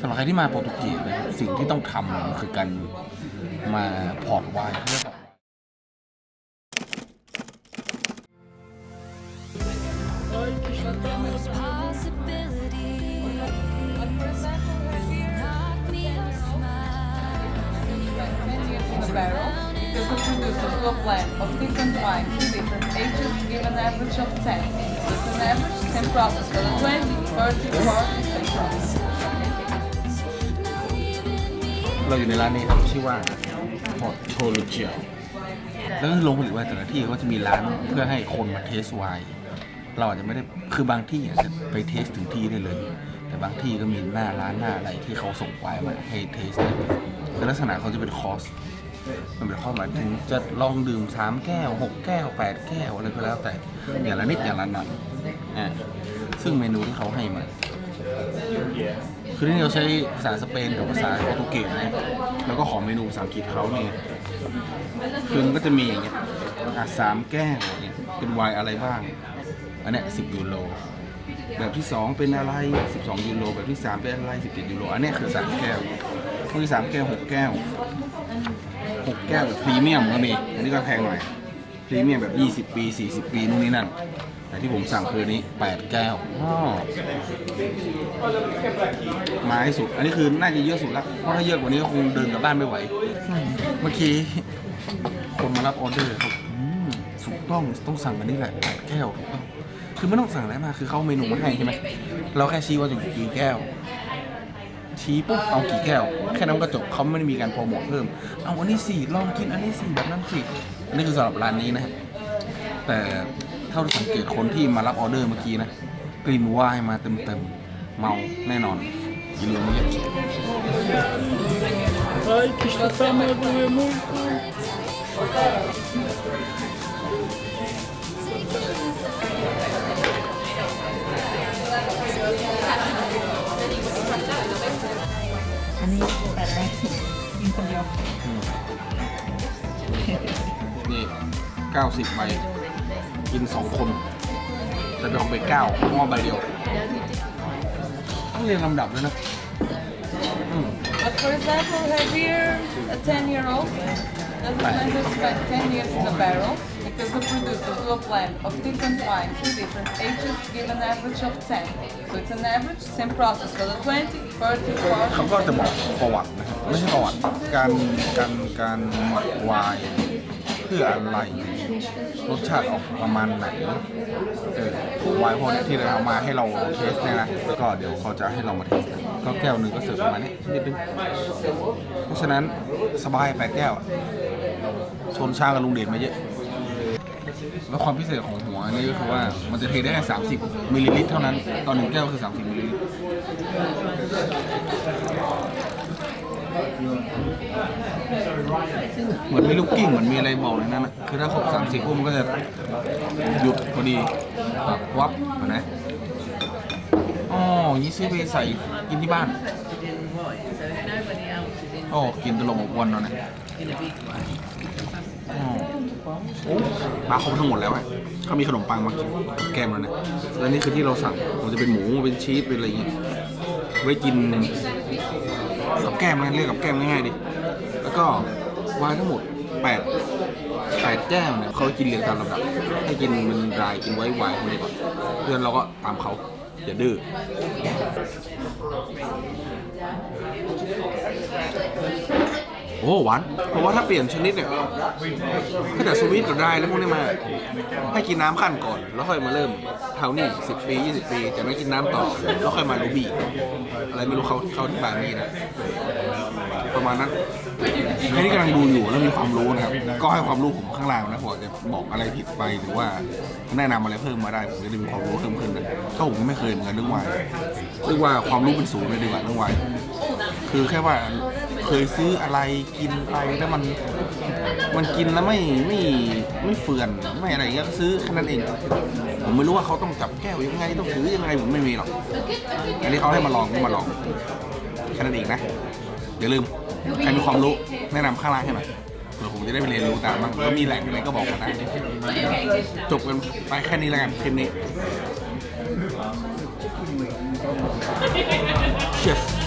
สำหรับใครที่มาโปรตุเกสนะสิ่งที่ต้องทำคือการมาพอร์ตไวน์เพื่อ in the barrel เราอยู่ในร้านนี้ครับชื่อว่าพอตโชลูเจียแล้วก็ลงผลิตไวน์แต่ละที่ก็จะมีร้านเพื่อให้คนมาเทสไวน์เราอาจจะไม่ได้คือบางที่อาจจะไปเทสถึงที่ได้เลย แต่บางที่ก็มีหน้าร้านหน้าอะไรที่เขาส่งไวน์มาให้เทสเนี่ยคือลักษณะเขาจะเป็นคอร์สมันเป็นข้อหมายถึงจะลองดื่มสามแก้วหกแก้วแปดแก้วอะไรก็แล้วแต่อย่างละนิดอย่างละหน่อยอ่าซึ่งเมนูที่เขาให้มา คือที่เราใช้ภาษาสเปนกับภาษาโปรตุเกสนะแล้วก็ขอเมนูภาษาอังกฤษเขาเนี่ยคือมันก็จะมีอย่างเงี้ยอะสามแก้วเนี่ยเป็นไวน์อะไรบ้าง อันเนี้ยสิบยูโรแบบที่สองเป็นอะไร 12 ยูโร แบบที่สามเป็นอะไร 17 ยูโร อันเนี้ยคือสามแก้วพวกที่สามแก้วหกแก้วหกแก้วแบบพรีเมียมก็มีอันนี้ก็แพงหน่อย พรีเมียมแบบ 20 ปี 40 ปีนู่นนี่นั่น แต่ที่ผมสั่งคืออนนี้ 8 แก้วอ้อมาให้สุด อันนี้คือน่าจะเยอะสุดละเพราะถ้าเยอะกว่านี้ก็คงเดินกลับบ้านไม่ไหวอืมเมื่อกี้คนมารับออเดอร์ครับอืมถูกต้องต้องสั่งอันนี้แหละแปดแก้วถูกต้อง คือไม่ต้องสั่งอะไรมาคือเขาเอาเมนูมาให้ใช่ไหมเราแค่ชี้ว่าจะกี่แก้ว ชี้ปุ๊บเอากี่แก้ว แค่นั้นก็จบเขาไม่ได้มีการโปรโมทเพิ่ม เอาอันนี้สี่ลองกินอันนี้สี่แบบนั้นสิอันนี้คือสำหรับร้านนี้นะฮะแต่เท่าที่สังเกตคนที่มารับออเดอร์เมื่อกี้นะกลิ่นวายมาเต็มๆเมาแน่นอนอย่าลืมนะเนี่ย Ai, que está chamando é muito. อันนี้แปดร้อยกินคนเดียว นี่เก้าสิบใบ กินสองคนแต่เป็นของไปเก้าหม้อใบเดียวต้องเรียงลำดับด้วยนะอืม But for example, we have here a 10 year old. Doesn't matter spend 10 years in the barrel because the producers do a blend of different wines in different ages to give an average of 10. So it's an average, same process for the 20, 30, 40. เขาก็จะบอกประวัตินะครับไม่ใช่ประวัติการการการหมักไวน์เพื่ออะไร รสชาติออกประมาณไหนเออไวน์พวกเนี้ยที่เราเอามาให้เราเทสเนี่ยนะแล้วก็เดี๋ยวเขาจะให้เรามาเทสกันก็แก้วหนึ่งก็เสิร์ฟประมาณนี้นิดนึงเพราะฉะนั้นสบายแปดแก้วอะชนชากับลุงเด่นมาเยอะ แล้วความพิเศษของหัวนี่ก็คือว่ามันจะเทได้แค่30มิลลิลิตรเท่านั้นต่อหนึ่งแก้วคือ 30มิลลิลิตร เหมือนมีลูกกิ้งเหมือนมีอะไรบอกในนั้นนะคือถ้าครบสามสิบปุ๊บมันก็จะหยุดพอดีแบบวับนไหมอ๋ออย่างนี้ซื้อไปใส่กินที่บ้านโอ้กินตลบอบอวนเนาะนะอ๋อโอ้มาครบทั้งหมดแล้วอะเขามีขนมปังมากินกับแกมแล้วนะแล้วนี่คือที่เราสั่งมันจะเป็นหมูเป็นชีสเป็นอะไรอย่างเงี้ยไว้กิน กับแก้มนะเรียกกับแก้มง่ายๆดิ แล้วก็วายทั้งหมด8 8แก้วเนี่ยเขากินเรียงตามลำดับให้กินมันรายกินไว้ไวน์คนนี้ก่อนเพื่อนเราก็ตามเขาอย่าดื้อ อ้หวานเพราะว่าถ้าเปลี่ยนชนิดเนี่ยถ้าแต่สวีทก็ได้แล้วพวกนี้มา ให้กินน้ำขั้นก่อน แล้วค่อยมาเริ่มเท่านี่สิบปียี่สิบปีจากนั้นกินน้ำต่อ แล้วค่อยมาลูบี้อะไรไม่รู้เขาเขาที่บานี่นะ ประมาณนั้น ใครที่กำลังดูอยู่แล้วมีความรู้นะครับ ก็ให้ความรู้ผมข้างล่างนะผมอาจจะบอกอะไรผิดไปหรือว่าแนะนำอะไรเพิ่มมาได้ผมจะได้มีความรู้เพิ่มขึ้นนะก็ผมก็ไม่เคยเหมือนกันเรื่องวายเรียกว่าความรู้เป็นศูนย์เลยดีกว่าเรื่องวายคือแค่ว่าเคยซื้ออะไรกินไปแล้วมันมันกินแล้วไม่ไม่ไม่เฟื่อนไม่อะไรเงี้ยก็ซื้อแค่นั้นเอง ผมไม่รู้ว่าเขาต้องจับแก้วยังไงต้องถือยังไงผมไม่มีหรอกอันนี้เขาให้มาลองก็มาลองแค่นั้นเองนะอย่าลืม ใครมีความรู้แนะนำข้างล่างให้หน่อยเผื่อผมจะได้ไปเรียนรู้ตามบ้างแล้วมีแหล่งอะไรก็บอกกันได้จบกันไปแค่นี้แล้วกันคลิปนี้ Cheers